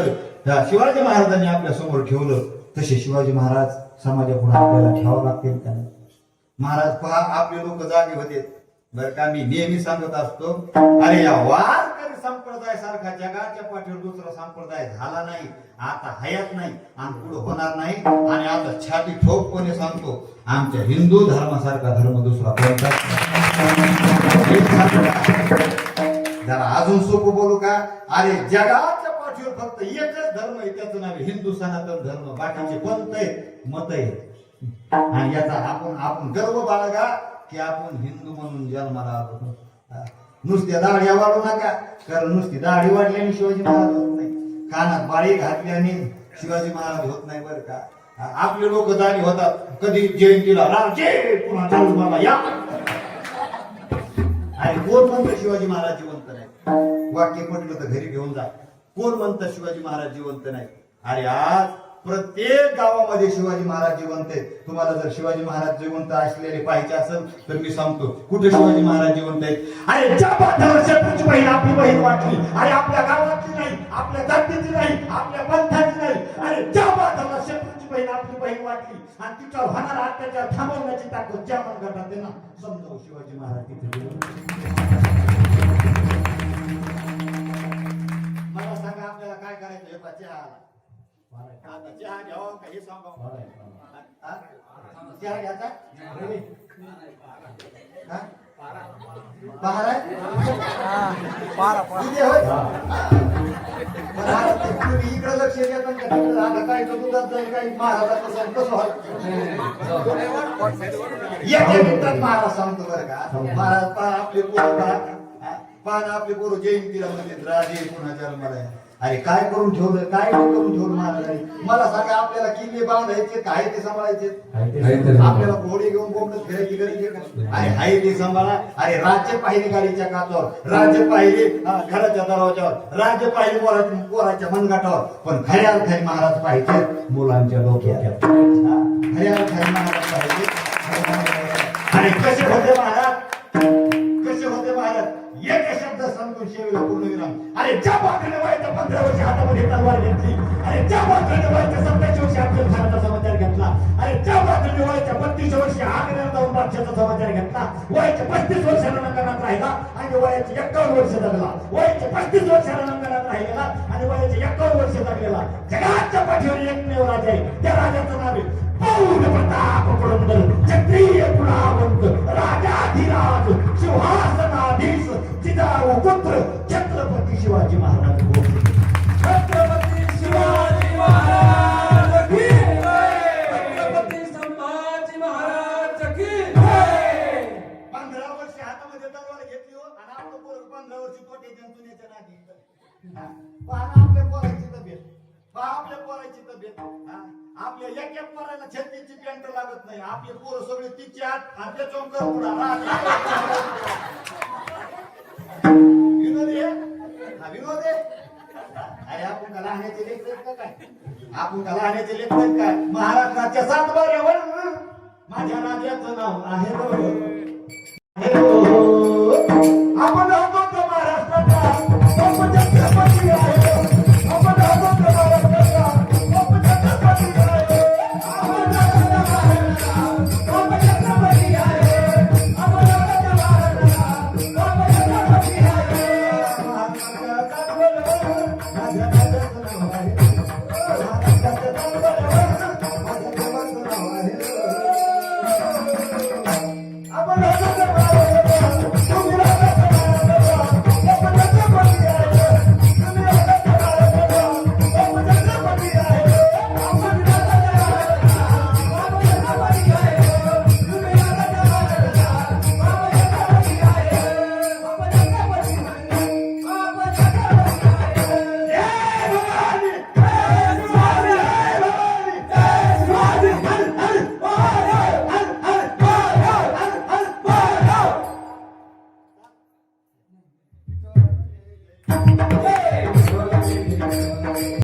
समाजकार्य शिवाजी महाराजांनी आपल्यासमोर ठेवलं. तसे शिवाजी महाराज समाजापुढे आपल्याला ठेवावं लागतील त्यांना महाराज पहा आपले लोक जागे होते. बरं का मी नेहमी सांगत असतो अरे या वारकरी संप्रदाय सारखा जगाच्या पाठीवर दुसरा संप्रदाय झाला नाही. आता हयात नाही आणि पुढे होणार नाही. आणि आता छाती ठोकपणे सांगतो आमच्या हिंदू धर्मासारखा धर्म दुसरा कोणता? जरा अजून सोपं बोलू का? अरे जगात पाठीवर फक्त एकच धर्म आहे त्याचं नाव हिंदू सनातन धर्म. बाकीचे पंत आहेत? मत आहेत. आणि याचा आपण आपण गर्व बाळगा की आपण हिंदू म्हणून जन्माला आलो. नुसत्या दाढ्या वाढू नका कारण नुसती दाढी वाढल्याने शिवाजी महाराज होत नाही. कानात बाळी घातल्याने शिवाजी महाराज होत नाही बरं का. आपले लोक दाढी होतात. कधी जयंतीला राजे पुन्हा चालू मला या. आणि कोण म्हणतो? शिवाजी महाराज जिवंत नाही वाक्य म्हटलं तर घरी घेऊन जा. कोण म्हणतं शिवाजी महाराज जिवंत नाही. अरे आज प्रत्येक गावामध्ये शिवाजी महाराज जिवंत आहेत. तुम्हाला जर शिवाजी महाराज जिवंत असलेले पाहिजे असेल तर मी सांगतो कुठे शिवाजी महाराज जिवंत आहेत? अरे ज्या पाठावर शत्रूची बहीण आपली बहीण वाटली. अरे आपल्या गावाची नाही आपल्या जातीची नाही आपल्या पंथाची नाही. अरे ज्या पाठावर शत्रूची बहीण आपली बहीण वाटली आणि तिच्यावर होणारा अत्याचार थांबवण्याची ताकद ज्या मनगटात आहे ना समजावं शिवाजी महाराज तिथे आता चहा घ्यावा का हे चहा घ्यायचा तुम्ही लक्ष देत काय दुधात जाईल, काही महाराजाचं कसं एक मिनिटात महाराज सांगतो बरं का महाराज पहा आपले पोरं पहा आपले पोरं जयंतीला म्हणजे राजे पुन्हा जन्माला अरे काय करून ठेवलं काय नाही करून ठेवलं महाराजांनी मला सांगा आपल्याला किल्ले बांधायचे काय ते सांभाळायचे? आपल्याला घोडे घेऊन बोंबलत फिरायची गरज आहे का अरे हाय ते सांभाळा. अरे राज्य पाहिले गाडीच्या काचावर राज्य पाहिले घराच्या दरवाजावर राज्य पाहिले पोराच्या पोराच्या मनगाटावर. पण खऱ्या अर्थाने महाराज पाहिजे मुलांच्या डोक्यात. खऱ्या अर्थाने महाराज पाहिजे. आणि कसे होते महाराज? समजून शेवीला पूर्ण विराम अरे ज्या पात्राने वयाच्या पंधरा वर्ष हातामध्ये तलवार घेतली. अरे ज्या पात्राने वयाच्या सत्तावीस वर्षी अफजल खानाचा समाचार घेतला. अरे ज्या पात्राने वयाच्या बत्तीस वर्षी आग्र्याला जाऊन बादशाचा समाचार घेतला. वयाच्या पस्तीस वर्षाला नंदनात राहिला आणि वयाचे एक्कावन्न वर्ष जगला. वयाचे पस्तीस वर्षाला नंदनात राहिलेला आणि वयाचे एक्कावन्न वर्ष जगलेला. जगाच्या पाठीवर एकमेव राजा आहे. त्या राजाचं नाव आहे पौर प्रताप पुरंदर क्षत्रिय वर्ष तोट्याच्या आणि चुन्याच्या पहा आपल्या पोराची तब्येत. पहा आपल्या पोराची तब्येत. आपल्या एक एक पोराला छत्तीची पॅन्ट लागत नाही. आपले पोरं सगळे तिची हात आपल्या ते विनोद आहे? विनोद आहे? अरे आपण का आणायचे लेखत काय? आपण का आणायचे लेखत काय महाराष्ट्राच्या सात बाऱ्यावर माझ्या राजाचं नाव आहे बरोबर. అప్పుడు